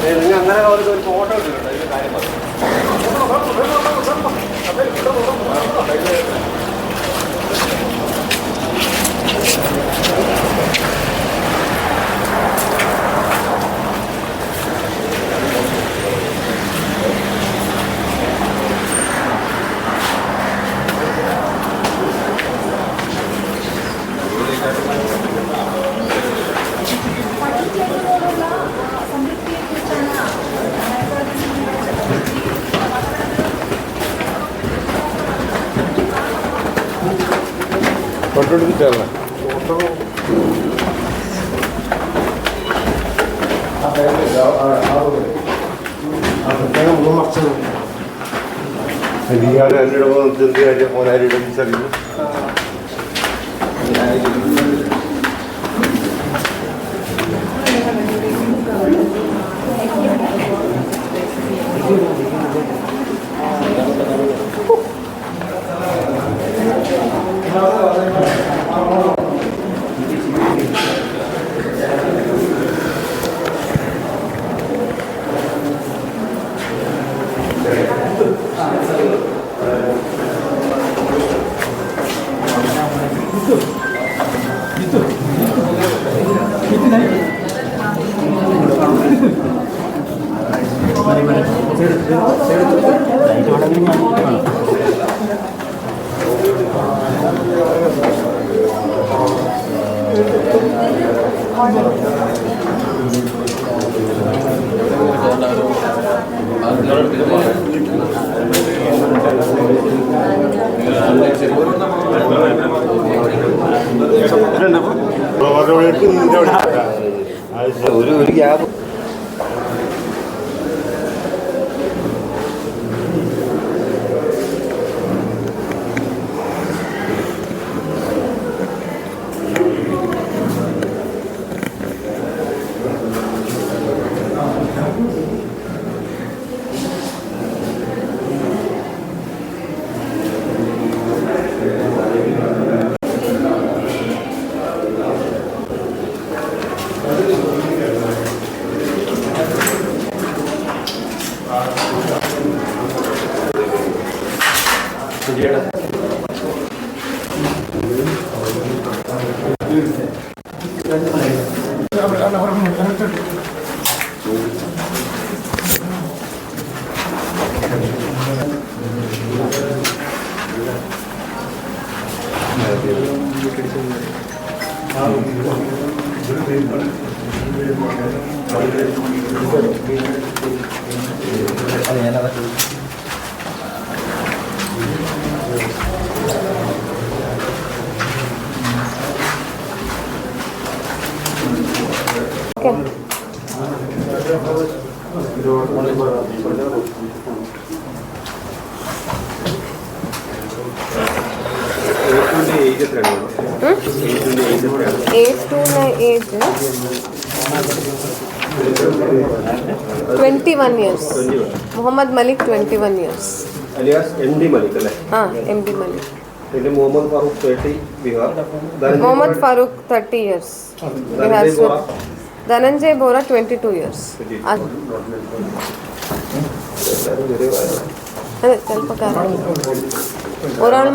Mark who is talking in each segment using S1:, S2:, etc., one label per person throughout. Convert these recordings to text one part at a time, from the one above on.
S1: നിങ്ങൾ അങ്ങനെ ഒരു ഫോട്ടോ ഇട്ടിട്ടുണ്ട് അതിന്റെ കാര്യം പറഞ്ഞു
S2: ഫോട്ടോ എടുത്തിട്ടല്ല
S3: ഇയാൾ എന്റെ മോനാരിയുടെ തിരിച്ചറിയുന്നു ഒരു ഒരു ഗ്യാപ്പ് Yeah. എത്രയാണ് ഏജിന്റെ ഏജ് എത്രയാണ്
S4: age to age twenty one years Muhammad Malik twenty one years
S1: alias M D Malik അല്ലേ
S4: ആ എം ഡി മലിക്
S1: പിന്നെ Muhammad Farooq thirty Bihar Dhananjay
S4: Muhammad Farooq thirty years
S1: Dhananjay Bora
S4: Dhananjay Bora twenty two years
S1: എല്ലാവരും ചെറിയ
S4: അതെ ചെറുപ്പക്കാരാണ് ഒരാൾ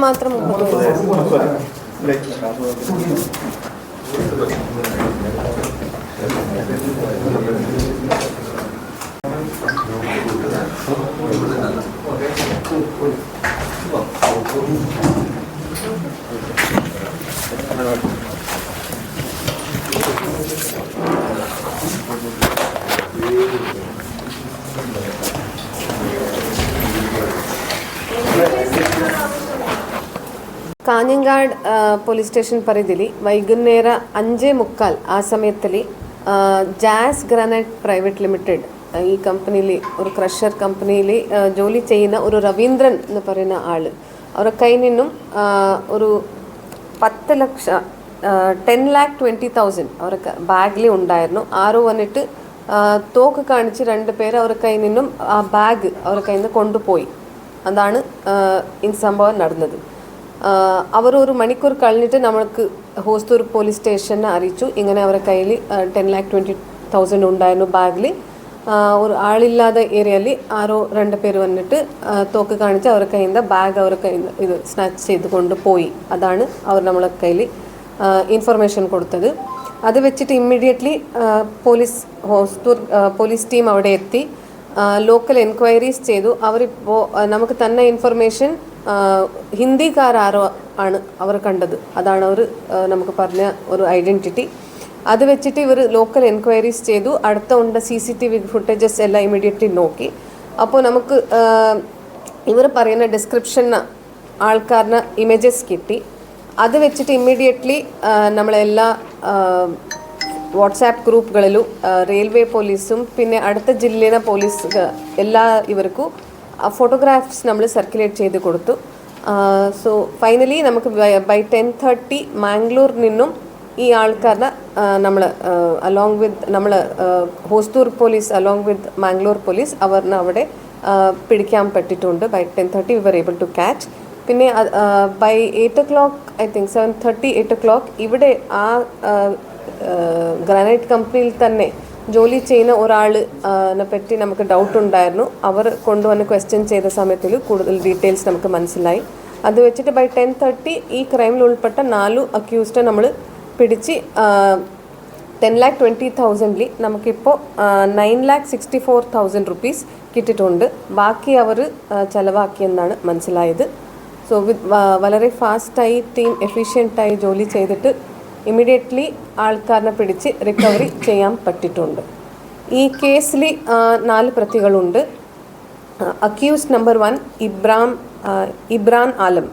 S4: Kanhangad police station പരിധിയിൽ വൈകുന്നേരം അഞ്ച് മുക്കാൽ ആ സമയത്തിൽ ജാസ് ഗ്രാനൈറ്റ് പ്രൈവറ്റ് ലിമിറ്റഡ് ഈ കമ്പനിയിൽ ഒരു ക്രഷർ കമ്പനിയിൽ ജോലി ചെയ്യുന്ന ഒരു രവീന്ദ്രൻ എന്ന് പറയുന്ന ആൾ അവരുടെ കയ്യിൽ നിന്നും ഒരു പത്ത് ലക്ഷം ടെൻ ലാക്ക് ട്വന്റി തൗസൻഡ് അവർക്ക് ബാഗിൽ ഉണ്ടായിരുന്നു. ആറ് വന്നിട്ട് തോക്ക് കാണിച്ച് രണ്ട് പേർ അവരുടെ കയ്യിൽ നിന്നും ആ ബാഗ് അവരുടെ കയ്യിൽ നിന്ന് കൊണ്ടുപോയി. അതാണ് ഈ സംഭവം നടന്നത്. അവർ ഒരു മണിക്കൂർ കഴിഞ്ഞിട്ട് നമ്മൾക്ക് ഹോസ്തൂർ പോലീസ് സ്റ്റേഷനെ അറിയിച്ചു. ഇങ്ങനെ അവരുടെ കയ്യിൽ ടെൻ ലാക്ക് ട്വന്റി തൗസൻഡ് ഉണ്ടായിരുന്നു ബാഗിൽ ഒരു ആളില്ലാത്ത ഏരിയയിൽ ആരോ രണ്ട് പേര് വന്നിട്ട് തോക്ക് കാണിച്ച് അവരുടെ കയ്യിൽ നിന്ന് ബാഗ് അവരുടെ കയ്യിൽ നിന്ന് ഇത് സ്നാച്ച് ചെയ്ത് കൊണ്ടുപോയി. അതാണ് അവർ നമ്മളെ കയ്യിൽ ഇൻഫർമേഷൻ കൊടുത്തത്. അത് വെച്ചിട്ട് immediately police Hosdurg police team അവിടെ എത്തി. ലോക്കൽ എൻക്വയറീസ് ചെയ്തു. അവരിപ്പോൾ നമുക്ക് തന്ന ഇൻഫർമേഷൻ ഹിന്ദിക്കാരോ ആണ് അവർ കണ്ടത്. അതാണ് അവർ നമുക്ക് പറഞ്ഞ ഒരു ഐഡന്റിറ്റി അത് വെച്ചിട്ട് ഇവർ ലോക്കൽ എൻക്വയറീസ് ചെയ്തു. അടുത്ത ഉണ്ട് C C T V footages എല്ലാം ഇമ്മീഡിയറ്റ്ലി നോക്കി. അപ്പോൾ നമുക്ക് ഇവർ പറയുന്ന ഡിസ്ക്രിപ്ഷൻ ആൾക്കാരുടെ ഇമേജസ് കിട്ടി. അത് വെച്ചിട്ട് ഇമ്മീഡിയറ്റ്ലി നമ്മളെല്ലാ വാട്സാപ്പ് ഗ്രൂപ്പുകളിലും റെയിൽവേ പോലീസും പിന്നെ അടുത്ത ജില്ലയിലെ പോലീസ് എല്ലാ ഇവർക്കും ഫോട്ടോഗ്രാഫ്സ് നമ്മൾ സർക്കുലേറ്റ് ചെയ്ത് കൊടുത്തു. സോ ഫൈനലി നമുക്ക് ബൈ ടെൻ തേർട്ടി മാംഗ്ലൂരിൽ നിന്നും ഈ ആൾക്കാരുടെ നമ്മൾ അലോങ് വിത്ത് നമ്മൾ Hosdurg police along with Mangalore police അവരിനെ അവിടെ പിടിക്കാൻ പറ്റിയിട്ടുണ്ട് by ten thirty we were able to catch പിന്നെ by eight o'clock I think seven thirty eight o'clock ഇവിടെ ആ ഗ്രാനൈറ്റ് കമ്പനിയിൽ തന്നെ ജോലി ചെയ്യുന്ന ഒരാളിനെ പറ്റി നമുക്ക് ഡൗട്ട് ഉണ്ടായിരുന്നു. അവർ കൊണ്ടുവന്ന് ക്വസ്റ്റ്യൻ ചെയ്ത സമയത്തിൽ കൂടുതൽ ഡീറ്റെയിൽസ് നമുക്ക് മനസ്സിലായി. അത് വെച്ചിട്ട് ബൈ ടെൻ തേർട്ടി ഈ ക്രൈമിൽ ഉൾപ്പെട്ട നാലു അക്യൂസ്റ്റെ നമ്മൾ പിടിച്ച് ടെൻ ലാക്ക് ട്വന്റി തൗസൻഡിൽ നമുക്കിപ്പോൾ nine lakh sixty four thousand rupees കിട്ടിയിട്ടുണ്ട്. ബാക്കി അവർ ചിലവാക്കിയെന്നാണ് മനസ്സിലായത്. സോ വിത്ത് വളരെ ഫാസ്റ്റായി ടീം എഫിഷ്യന്റായി ജോലി ചെയ്തിട്ട് ഇമ്മീഡിയറ്റ്ലി ആൾക്കാരനെ പിടിച്ച് റിക്കവറി ചെയ്യാൻ പറ്റിയിട്ടുണ്ട്. ഈ കേസിൽ നാല് പ്രതികളുണ്ട്. Accused number one Ibram Ibran Alam.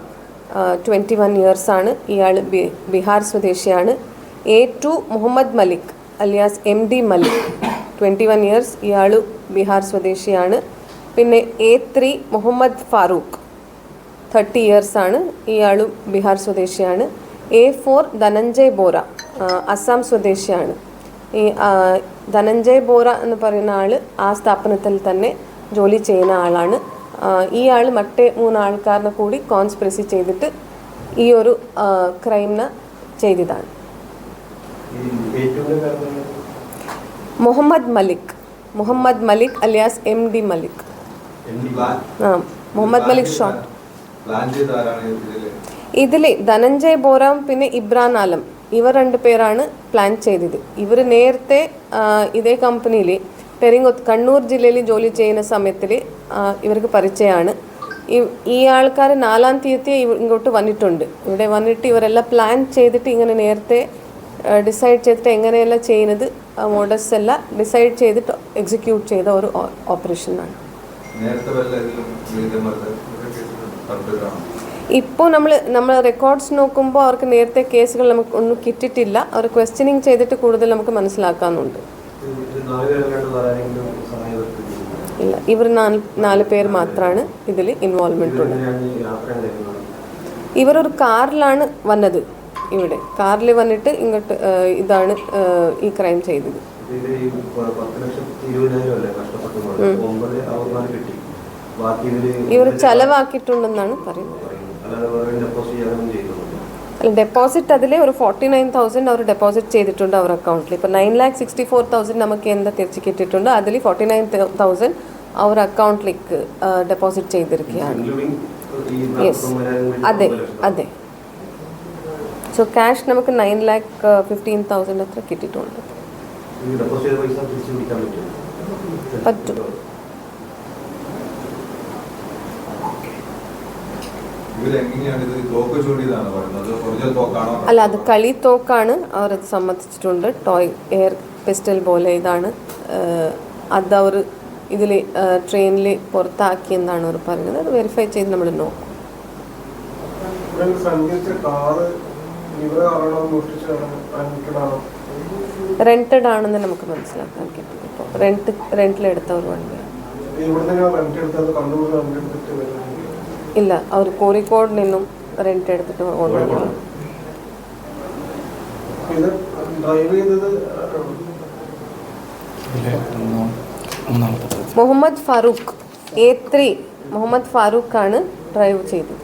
S4: Twenty one ഇയേഴ്സാണ് ഇയാൾ ബീഹാർ സ്വദേശിയാണ്. A two Muhammad Malik alias M D Malik twenty one years ഇയാൾ ബിഹാർ സ്വദേശിയാണ്. പിന്നെ A three Muhammad Farooq. Thirty ഇയേഴ്സാണ് ഇയാളും ബീഹാർ സ്വദേശിയാണ്. എ ഫോർ ധനഞ്ജയ് ബോറ അസ്സാം സ്വദേശിയാണ്. ഈ ധനഞ്ജയ് ബോറ എന്ന് പറയുന്ന ആൾ ആ സ്ഥാപനത്തിൽ തന്നെ ജോലി ചെയ്യുന്ന ആളാണ്. ഈ ആൾ മറ്റേ മൂന്നാൾക്കാരനെ കൂടി കോൺസ്പിറസി ചെയ്തിട്ട് ഈ ഒരു ക്രൈമിന് ചെയ്തതാണ്. Muhammad Malik Muhammad Malik alias M D Malik. ആ മുഹമ്മദ് മലിക് ഷോട്ട് ഇതിൽ ധനഞ്ജയ് ബോറാം പിന്നെ ഇബ്രാൻ ആലം. ഇവർ രണ്ട് പേരാണ് പ്ലാൻ ചെയ്തത്. ഇവർ നേരത്തെ ഇതേ കമ്പനിയിൽ പെരിങ്ങോത്ത് കണ്ണൂർ ജില്ലയിൽ ജോലി ചെയ്യുന്ന സമയത്തിൽ ഇവർക്ക് പരിചയമാണ്. ഈ ആൾക്കാർ നാലാം തീയതി ഇങ്ങോട്ട് വന്നിട്ടുണ്ട്. ഇവിടെ വന്നിട്ട് ഇവരെല്ലാം പ്ലാൻ ചെയ്തിട്ട് ഇങ്ങനെ നേരത്തെ ഡിസൈഡ് ചെയ്തിട്ട് എങ്ങനെയെല്ലാം ചെയ്യുന്നത് മോഡൽസ് എല്ലാം ഡിസൈഡ് ചെയ്തിട്ട് എക്സിക്യൂട്ട് ചെയ്ത ഒരു ഓപ്പറേഷനാണ്.
S1: നേരത്തെ
S4: ഇപ്പോൾ നമ്മൾ നമ്മൾ റെക്കോർഡ്സ് നോക്കുമ്പോൾ അവർക്ക് നേരത്തെ കേസുകൾ നമുക്ക് ഒന്നും കിട്ടിയിട്ടില്ല. അവർ ക്വസ്റ്റ്യനിങ് ചെയ്തിട്ട് കൂടുതൽ നമുക്ക് മനസ്സിലാക്കാനുണ്ട്. ഇല്ല ഇവർ നാല് നാല് പേർ മാത്രമാണ് ഇതിൽ ഇൻവോൾവ്മെന്റ് ഉള്ളത്. ഇവരൊരു കാറിലാണ് വന്നത് ഇവിടെ. കാറിൽ വന്നിട്ട് ഇങ്ങോട്ട് ഇതാണ് ഈ ക്രൈം ചെയ്തത്.
S5: കിട്ടി.
S4: ഇവർ ചെലവാക്കിയിട്ടുണ്ടെന്നാണ് പറയുന്നത്.
S5: ഡെപ്പോസിറ്റ്
S4: അതിലെ അതിൽ ഒരു ഫോർട്ടി നയൻ തൗസൻഡ് അവർ ഡെപ്പോസിറ്റ് ചെയ്തിട്ടുണ്ട് അവർ അക്കൗണ്ടിൽ ഇപ്പോൾ nine lakh sixty four thousand നമുക്ക് എന്താ തിരിച്ച് കിട്ടിയിട്ടുണ്ട്? അതിൽ ഫോർട്ടി നയൻ തൗസൻഡ് അവർ അക്കൗണ്ടിലേക്ക് ഡെപ്പോസിറ്റ് ചെയ്തിരിക്കുകയാണ്. യെസ് അതെ അതെ. സോ ക്യാഷ് നമുക്ക് നയൻ ലാക്ക് ഫിഫ്റ്റീൻ തൗസൻഡ് അത്ര കിട്ടിയിട്ടുണ്ട്.
S5: പറ്റും
S4: പറ്റും
S1: ഇവരെങ്ങനെയാണ് ഇത് തോക്ക് ചൂടിയതാണ് പറയുന്നത് ഒറിജിനൽ തോക്കാണോ
S4: അല്ല അത് കളി തോക്കാണ് അവർ അത് സമ്മതിച്ചിട്ടുണ്ട്. ടോയ് എയർ പിസ്റ്റൽ പോലെ ഇതാണ്. അത് അവർ ഇതിൽ ട്രെയിനിൽ പുറത്താക്കിയെന്നാണ് അവർ പറഞ്ഞത് അത് വെരിഫൈ ചെയ്ത് നമ്മൾ നോക്കും. റെന്റഡ് ആണെന്ന് നമുക്ക് മനസ്സിലാക്കാൻ കിട്ടും ഇപ്പോൾ റെന്റ് റെന്റിലെടുത്ത ഒരു വണ്ടിയാണ്. ഇല്ല അവർ കോഴിക്കോട് നിന്നും റെന്റ് എടുത്തിട്ട് മുഹമ്മദ് ഫാറൂഖ്. എ ത്രീ മുഹമ്മദ് ഫാറൂഖ് ആണ് ഡ്രൈവ് ചെയ്തത്.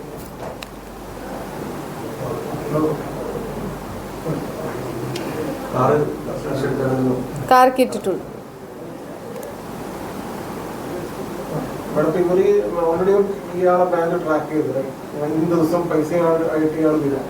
S4: കാർ
S6: കിട്ടിട്ടുള്ളൂ ഓൾറെഡി ഇയാളെ ബാങ്ക് ട്രാക്ക് ചെയ്തത്. രണ്ട് ദിവസം പൈസ ആയിട്ട് ഇയാൾ വരും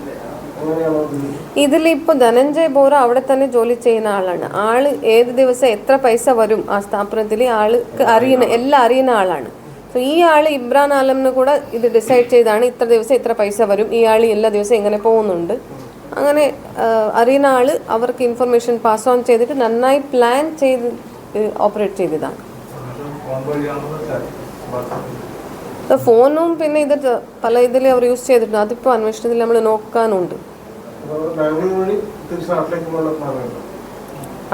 S6: അങ്ങനെയാണോ ഇത്?
S4: ഇതിലിപ്പോൾ ധനഞ്ജയ് ബോറ അവിടെ തന്നെ ജോലി ചെയ്യുന്ന ആളാണ്. ആൾ ഏത് ദിവസം എത്ര പൈസ വരും ആ സ്ഥാപനത്തിൽ ആൾക്ക് അറിയുന്ന എല്ലാം അറിയുന്ന ആളാണ്. സോ ഈ ആൾ ഇബ്രാൻ ആലമിന് കൂടെ ഇത് ഡിസൈഡ് ചെയ്താണ് ഇത്ര ദിവസം ഇത്ര പൈസ വരും. ഈ ആൾ എല്ലാ ദിവസം എങ്ങനെ പോകുന്നുണ്ട്. അങ്ങനെ അറിയുന്ന ആൾ അവർക്ക് ഇൻഫർമേഷൻ പാസ് ഓൺ ചെയ്തിട്ട് നന്നായി പ്ലാൻ ചെയ്ത് ഓപ്പറേറ്റ് ചെയ്തതാണ്. ഫോണും പിന്നെ ഇത് പല ഇതിൽ അവർ യൂസ് ചെയ്തിട്ടുണ്ട്. അതിപ്പോ അന്വേഷണത്തിൽ നമ്മൾ നോക്കാനുണ്ട്.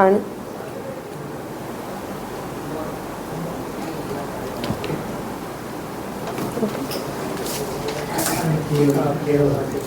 S6: ആണ് Thank വഴി